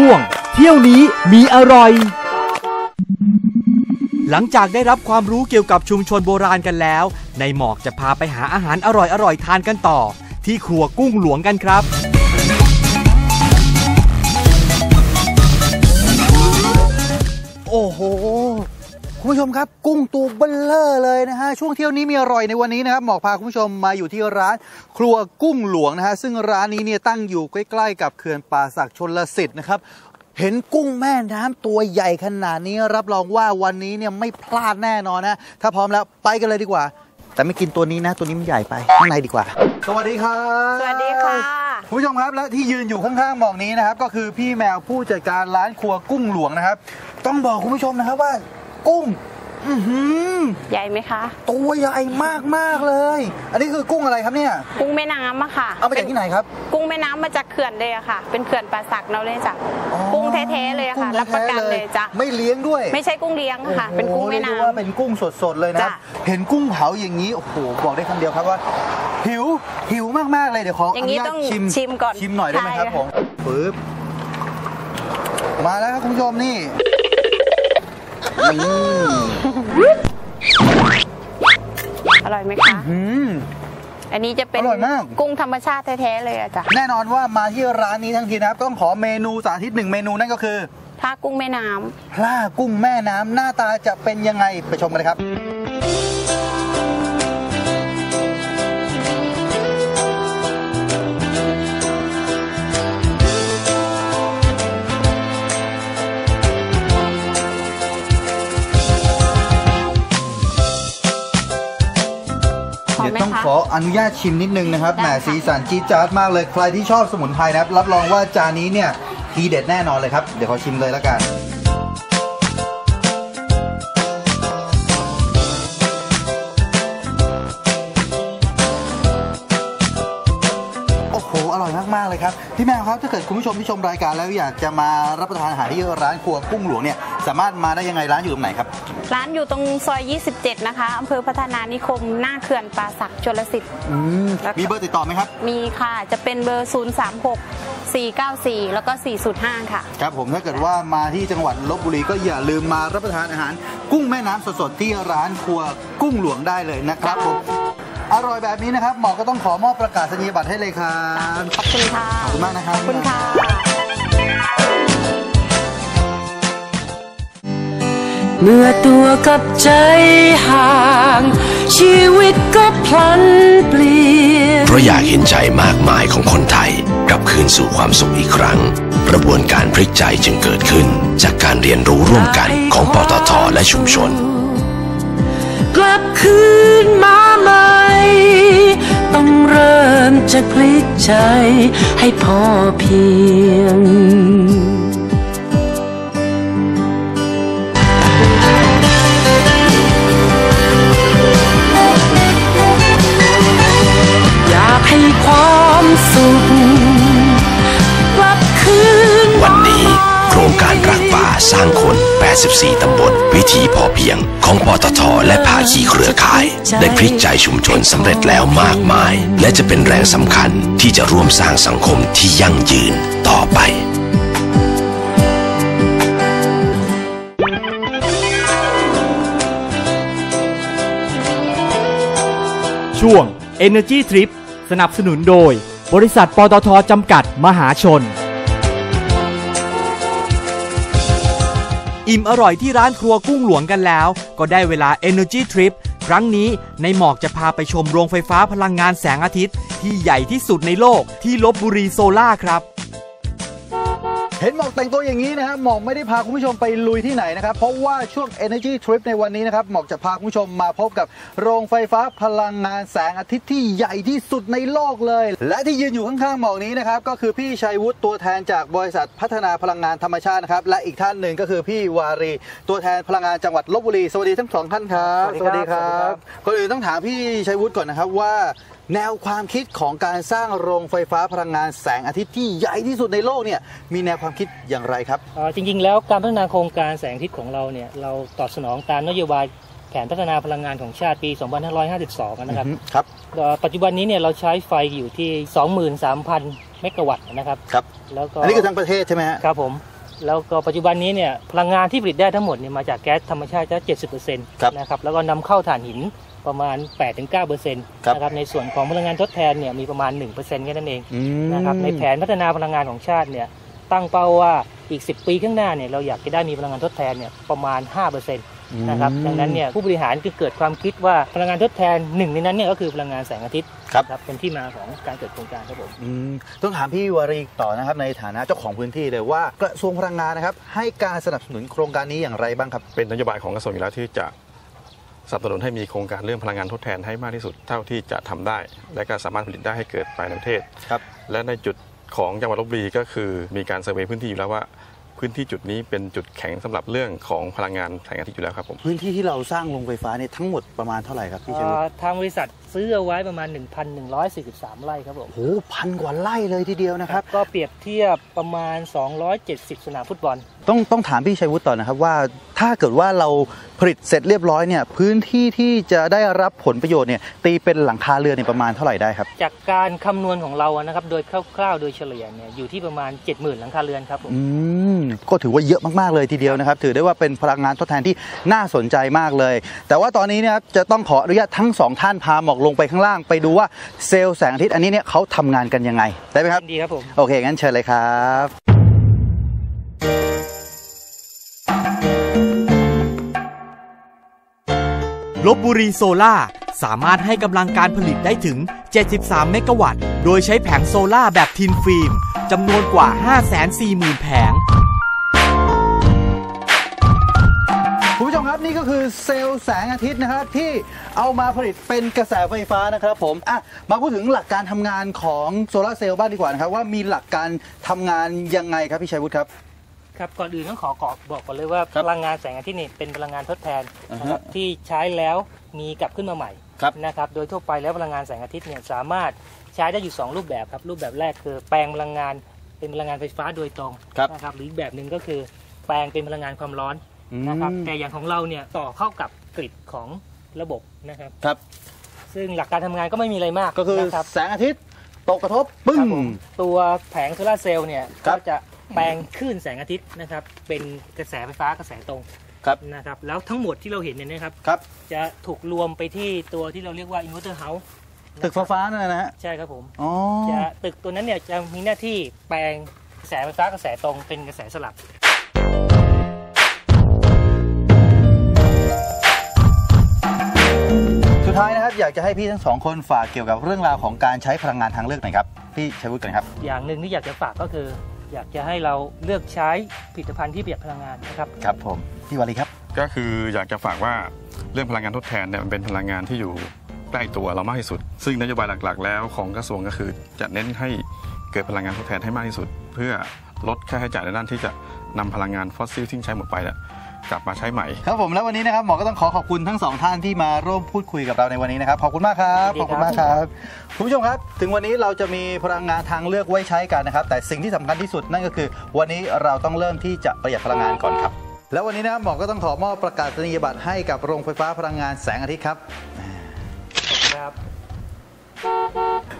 ช่วง เที่ยวนี้มีอร่อย หลังจากได้รับความรู้เกี่ยวกับชุมชนโบราณกันแล้ว ในหมอกจะพาไปหาอาหารอร่อยๆทานกันต่อ ที่ครัวกุ้งหลวงกันครับ โอ้โห คุณผู้ชมครับกุ้งตัวเบลเลอร์เลยนะฮะช่วงเที่ยวนี้มีอร่อยในวันนี้นะครับหมอกพาคุณผู้ชมมาอยู่ที่ร้าน ครัวกุ้งหลวงนะฮะซึ่งร้านนี้เนี่ยตั้งอยู่ใกล้ๆกับเขื่อนป่าสักชนลสิทธิ์นะครับเห็นกุ้งแม่น้ำตัวใหญ่ขนาดนี้รับรองว่าวันนี้เนี่ยไม่พลาดแน่นอนนะถ้าพร้อมแล้วไปกันเลยดีกว่า แต่ไม่กินตัวนี้นะ ตัวนี้มันใหญ่ไปข้างในดีกว่า สวัสดีครับสวัสดีค่ะคุณผู้ชมครับและที่ยืนอยู่ข้างๆหมอกนี้นะครับ ก็คือพี่แมวผู้จัดการร้านครัวกุ้งหลวงนะครับ ต้องบอกคุณผู้ชมนะครับว่า กุ้งอื้อหือใหญ่ไหมคะ ตัวใหญ่มากๆเลย อันนี้คือกุ้งอะไรครับเนี่ย กุ้งแม่น้ำอะค่ะ เอามาจากที่ไหนครับ กุ้งแม่น้ำมาจากเขื่อนเลยอะค่ะ เป็นเขื่อนป่าสักเราเลยจ้ะอ๋อกุ้งแท้ๆเลยอะค่ะกุ้งรับประกันแท้ๆเลยจ้ะ ไม่เลี้ยงด้วย ไม่ใช่กุ้งเลี้ยงอะค่ะ เป็นกุ้งแม่โอ้โหเรียน้ได้ว่าเป็นกุ้งสดๆเลยนะครับจ้ะเห็นกุ้งเผาอย่างนี้ โอ้โห บอกได้คำเดียวครับว่า หิว หิวมากๆเลย เดี๋ยวขอำอย่างนี้นุญาตต้องชิมชิมก่อน ชิมหน่อยได้ไหมครับใช่ผมปึ๊บ มาแล้วครับคุณผู้ชมนี่นี่ อร่อยไหมคะ อืม อันนี้จะเป็นอร่อยมาก กุ้งธรรมชาติแท้ๆเลยอะจ้ะ แน่นอนว่ามาที่ร้านนี้ทั้งทีนะครับ ต้องขอเมนูสาธิตหนึ่งเมนูนั่นก็คือถ้ากุ้งแม่น้ำพลากุ้งแม่น้ำหน้าตาจะเป็นยังไงไปชมกันเลยครับ องคะขออนุญาตชิมนิดนึงนะครับแหมได้ค่ะสีสันจี๊ดจ๊าดมากเลยใครที่ชอบสมุนไพรนะครับ รับรองว่าจานนี้เนี่ยทีเด็ดแน่นอนเลยครับ เดี๋ยวขอชิมเลยแล้วกันโอ้โหอร่อยมากๆเลยครับพี่แมวครับถ้าเกิดคุณผู้ชมที่ชมรายการแล้วอยากจะมารับประทานอาหารที่ร้านครัวกุ้งหลวงเนี่ยสามารถมาได้ยังไงร้านอยู่ตรงไหนครับ ร้านอยู่ตรงซอย 27 นะคะอำเภอพัฒนานิคม หน้าเขื่อนป่าสักชลสิทธิ์อืมแล้วก็มีเบอร์ติดต่อไหมครับ มีค่ะ จะเป็นเบอร์ 036 494 แล้วก็ 405 ค่ะ ครับผมถ้าเกิดว่ามาที่จังหวัดลบบุรีก็อย่าลืมมารับประทานอาหาร กุ้งแม่น้ำสดๆ ที่ร้านครัวกุ้งหลวงได้เลยนะครับผมอร่อยแบบนี้นะครับ หมอก็ต้องขอมอบประกาศนียบัตรให้เลยครับ ขอบคุณค่ะ ขอบคุณมากนะครับ ขอบคุณค่ะ เมื่อตัวกับใจห่าง ชีวิตก็พลันเปลี่ยน เพราะอยากเห็นใจมากมายของคนไทยกลับคืนสู่ความสุขอีกครั้ง กระบวนการพลิกใจจึงเกิดขึ้น จากการเรียนรู้ร่วมกันของปตทและชุมชน กลับคืนมาใหม่ ต้องเริ่มจากพลิกใจให้พอเพียง 184 ตำบล วิธีพอเพียง ของปตทและภาคีเครือข่าย ได้พลิกใจชุมชนสำเร็จแล้วมากมาย และจะเป็นแรงสำคัญที่จะร่วมสร้างสังคมที่ยั่งยืนต่อไปช่วง Energy Trip สนับสนุนโดย บริษัทปตทจำกัดมหาชน อิ่มอร่อยที่ร้านครัวกุ้งหลวงกันแล้ว ก็ได้เวลา Energy Trip ครั้งนี้ในหมอกจะพาไปชมโรงไฟฟ้าพลังงานแสงอาทิตย์ ที่ใหญ่ที่สุดในโลกที่ลบบุรีโซล่าครับ เห็นหมอกแต่งตัวอย่างนี้นะครับหมอกไม่ได้พาคุณผู้ชมไปลุยที่ไหนนะครับ เพราะว่าช่วง Energy Trip ในวันนี้นะครับหมอกจะพาคุณผู้ชมมาพบกับโรงไฟฟ้าพลังงานแสงอาทิตย์ที่ใหญ่ที่สุดในโลกเลย และที่ยืนอยู่ข้างๆหมอกนี้นะครับก็คือพี่ชัยวุฒิตัวแทนจากบริษัทพัฒนาพลังงานธรรมชาตินะครับและอีกท่านหนึ่งก็คือพี่วารี ตัวแทนพลังงานจังหวัดลบบุรีสวัสดีทั้งสองท่านครับสวัสดีครับก่อนอื่นต้องถามพี่ชัยวุฒิก่อนนะครับว่า แนวความคิดของการสร้างโรงไฟฟ้าพลังงานแสงอาทิตย์ที่ใหญ่ที่สุดในโลกเนี่ยมีแนวความคิดอย่างไรครับเอ่อจริงๆ แล้วการพัฒนาโครงการแสงอาทิตย์ของเราเนี่ยเราตอบสนองตามนโยบายแผนพัฒนาพลังงานของชาติปี 2552 นะครับอือฮึครับเอ่อปัจจุบันนี้เนี่ยเราใช้ไฟอยู่ที่ 23,000 เมกะวัตต์นะครับครับแล้วก็อันนี้คือทั้งประเทศใช่ไหมฮะครับผมแล้วก็ปัจจุบันนี้เนี่ยพลังงานที่ผลิตได้ทั้งหมดเนี่ยมาจากแก๊สธรรมชาติจะ70%ครับนะครับแล้วก็นำเข้าถ่านหิน ประมาณ 8-9%นครับะครับในส่วนของพลังงานทดแทนเนี่ยมีประมาณ 1%แค่นั้นเองอืมนะครับในแผนพัฒนาพลังงานของชาติเนี่ยตั้งเป้าว่าอีก 10 ปีข้างหน้าเนี่ยเราอยากจะได้มีพลังงานทดแทนเนี่ยประมาณ 5%นะครับดังนั้นเนี่ยผู้บริหารจึงเกิดความคิดว่าพลังงานทดแทนหนึ่งในนั้นเนี่ยก็คือพลังงานแสงอาทิตย์ครับครับเป็นที่มาของการเกิดโครงการครับผมอืมต้องถามพี่วารีต่อนะครับในฐานะเจ้าของพื้นที่เลยว่ากระทรวงพลังงานนะครับให้การสนับสนุนโครงการนี้อย่างไรบ้างครับเป็นนโยบายของกระทรวงอยู่แล้วที่จะ สนับสนุนให้มีโครงการเรื่องพลังงานทดแทนให้มากที่สุดเท่าที่จะทำได้ และก็สามารถผลิตได้ให้เกิดภายในประเทศครับและในจุดของจังหวัดลบบุรีก็คือมีการเซอร์เวย์พื้นที่อยู่แล้วว่า พื้นที่จุดนี้เป็นจุดแข็งสำหรับเรื่องของพลังงานแสงอาทิตย์อยู่แล้วครับผมพื้นที่ที่เราสร้างโรงไฟฟ้าเนี่ยทั้งหมดประมาณเท่าไหร่ครับพี่ชัยวุฒิเอ่อทางบริษัทซื้อเอาไว้ประมาณ 1,143 ไร่ครับผมโอ้โหพันกว่าไร่เลยทีเดียวนะครับ ก็เปรียบเทียบประมาณ 270 สนามฟุตบอล ต้องต้องถามพี่ชัยวุฒิต่อนะครับว่าถ้าเกิดว่าเราผลิตเสร็จเรียบร้อยเนี่ยพื้นที่ที่จะได้รับผลประโยชน์เนี่ยตีเป็นหลังคาเรือนเนี่ยประมาณเท่าไหร่ได้ครับ จากการคำนวณของเราอะนะครับโดยคร่าวๆโดยเฉลี่ยเนี่ยอยู่ที่ประมาณ 70,000 หลังคาเรือนครับผมอืมก็ถือว่าเยอะมากๆเลยทีเดียวนะครับ ถือได้ว่าเป็นพลังงานทดแทนที่น่าสนใจมากเลย แต่ว่าตอนนี้เนะครับจะต้องขออนุญาตทั้งสองท่านพาหมอกลงไปข้างล่าง ไปดูว่าเซลล์แสงอาทิตย์อันนี้เนี่ยเขาทำงานกันยังไงได้ไหมครับดีครับผมโอเคงั้นเชิญเลยครับลบบุรีโซล่าร์สามารถให้กำลังการผลิตได้ถึง 73 เมกะวัตต์ โดยใช้แผงโซล่าร์แบบทินฟิล์มจำนวนกว่า 540,000 แผง ก็คือเซลล์แสงอาทิตย์นะครับที่เอามาผลิตเป็นกระแสไฟฟ้านะครับผมอะมาพูดถึงหลักการทำงานของโซลาร์เซลล์บ้างดีกว่านะครับว่ามีหลักการทำงานยังไงครับพี่ชัยวุฒิครับครับก่อนอื่นต้องขอบอกบอกก่อนเลยว่าครับพลังงานแสงอาทิตย์นี่เป็นพลังงานทดแทนอ่าฮะนะครับที่ใช้แล้วมีกลับขึ้นมาใหม่ครับนะครับโดยทั่วไปแล้วพลังงานแสงอาทิตย์เนี่ยสามารถใช้ได้อยู่ 2 รูปแบบครับรูปแบบแรกคือแปลงพลังงานเป็นพลังงานไฟฟ้าโดยตรงครับนะครับหรืออีกแบบหนึ่งก็คือแปลงเป็นพลังงานความร้อน นะครับแต่อย่างของเราเนี่ยต่อเข้ากับกริดของระบบนะครับ ครับ ซึ่งหลักการทำงานก็ไม่มีอะไรมากก็คือนะครับแสงอาทิตย์ตกกระทบปึ้ครังบผมตัวแผงโซลาร์เซลล์เนี่ยครัก็บจะแปลงคลื่นแสงอาทิตย์นะครับ เป็นกระแสไฟฟ้ากระแสตรงครับนะครับแล้วทั้งหมดที่เราเห็นเนี่ยนะครับครับ จะถูกรวมไปที่ตัวที่เราเรียกว่าอินเวอร์เตอร์เฮาส์ตึกฟ้าๆนั่นนะฮะใช่ครับผมอ๋อจะตึกตัวนั้นเนี่ยจะมีหน้าที่แปลงกระแสไฟฟ้ากระแสตรงเป็นกระแสสลับ ท้ายนะครับอยากจะให้พี่ทั้งสองคนฝากเกี่ยวกับเรื่องราวของการใช้พลังงานทางเลือกหน่อยครับพี่ชัยวุฒิกันครับ อย่างหนึ่งที่อยากจะฝากก็คือ อยากจะให้เราเลือกใช้ผลิตภัณฑ์ที่ประหยัดพลังงานนะครับครับผมพี่วารีครับ ก็คืออยากจะฝากว่าเรื่องพลังงานทดแทนเนี่ยมันเป็นพลังงานที่อยู่ใกล้ตัวเรามากที่สุด ซึ่งนโยบายหลักๆ แล้วของกระทรวงก็คือจะเน้นให้เกิดพลังงานทดแทนให้มากที่สุด เพื่อลดค่าใช้จ่ายในด้านที่จะนำพลังงานฟอสซิลที่ใช้หมดไปเนี่ย กลับมาใช้ใหม่ ครับผมแล้ววันนี้นะครับหมอก็ต้องขอขอบคุณทั้งสองท่านที่มาร่วมพูดคุยกับเราในวันนี้นะครับขอบคุณมากครับยิขอนบดีครับคุณมากครับคุณผู้ชมครับ ถึงวันนี้เราจะมีพลังงานทางเลือกไว้ใช้กันนะครับ แต่สิ่งที่สำคัญที่สุดนั่นก็คือ วันนี้เราต้องเริ่มที่จะประหยัดพลังงานก่อนครับ แล้ววันนี้นะครับหมอก็ต้องขอมอบประกาศนียบัตรให้กับโรงไฟฟ้าพลังงานแสงอาทิตย์ครับครับ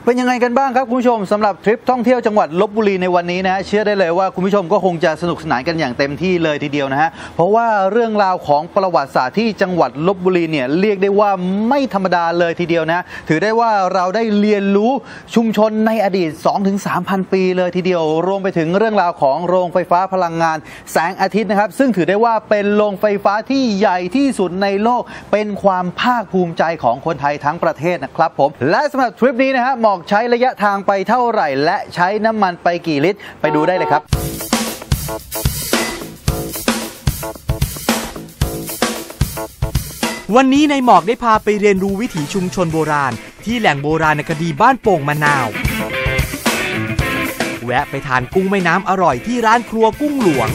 เป็นยังไงกันบ้างครับคุณผู้ชมสำหรับทริปท่องเที่ยวจังหวัดลบบุรีในวันนี้นะฮะเชื่อได้เลยว่าคุณผู้ชมก็คงจะสนุกสนานกันอย่างเต็มที่เลยทีเดียวนะฮะเพราะว่าเรื่องราวของประวัติศาสตร์ที่จังหวัดลบบุรีเนี่ยเรียกได้ว่าไม่ธรรมดาเลยทีเดียวนะถือได้ว่าเราได้เรียนรู้ชุมชนในอดีต 2-3,000 ปีเลยทีเดียว รวมไปถึงเรื่องราวของโรงไฟฟ้าพลังงาน แสงอาทิตย์นะครับ ซึ่งถือได้ว่าเป็นโรงไฟฟ้าที่ใหญ่ที่สุดในโลก เป็นความภาคภูมิใจของคนไทยทั้งประเทศนะครับผมและสำหรับทริปนี้นะฮะเหมาะอกใช้ระยะทางไปเท่าไหร่ และใช้น้ำมันไปกี่ลิตร ไปดูได้เลยครับวันนี้ในหมอกได้พาไปเรียนรู้วิถีชุมชนโบราณ ที่แหล่งโบราณคดีบ้านโป่งมะนาว แวะไปทานกุ้งแม่น้ำอร่อยที่ร้านครัวกุ้งหลวง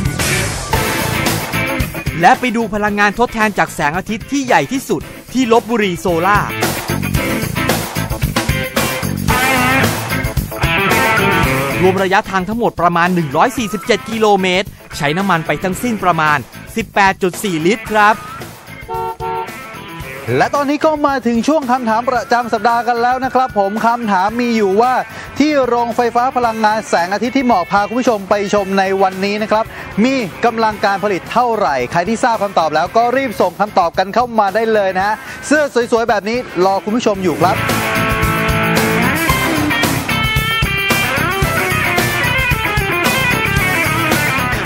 และไปดูพลังงานทดแทนจากแสงอาทิตย์ที่ใหญ่ที่สุดที่ลบบุรีโซล่า รวมระยะทางทั้งหมดประมาณ 147 กิโลเมตร ใช้น้ำมันไปทั้งสิ้นประมาณ 18.4 ลิตรครับและตอนนี้ก็มาถึงช่วงคำถามประจำสัปดาห์กันแล้วนะครับ ผมคำถามมีอยู่ว่าที่โรงไฟฟ้าพลังงานแสงอาทิตย์ที่เหมาะพาคุณผู้ชมไปชมในวันนี้นะครับ มีกำลังการผลิตเท่าไหร่ ใครที่ทราบคำตอบแล้วก็รีบส่งคำตอบกันเข้ามาได้เลยนะฮะเสื้อสวยๆแบบนี้รอคุณผู้ชมอยู่ครับ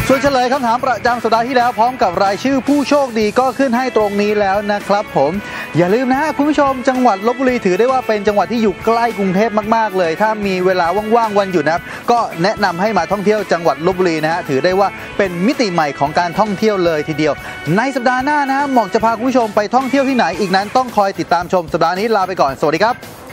ส่วนเฉลยคำถามประจำสัปดาห์ที่แล้วพร้อมกับรายชื่อผู้โชคดีก็ขึ้นให้ตรงนี้แล้วนะครับผมอย่าลืมนะฮะคุณผู้ชมจังหวัดลบบุรีถือได้ว่าเป็นจังหวัดที่อยู่ใกล้กรุงเทพมากๆเลย ถ้ามีเวลาว่างๆวันหยุดนับก็แนะนำให้มาท่องเที่ยวจังหวัดลบบุรีนะฮะถือได้ว่าเป็นมิติใหม่ของการท่องเที่ยวเลยทีเดียว ในสัปดาห์หน้านะฮะหมอกจะพาคุณผู้ชมไปท่องเที่ยวที่ไหนอีกนั้นต้องคอยติดตามชมสัปดาห์นี้ลาไปก่อนสวัสดีครับ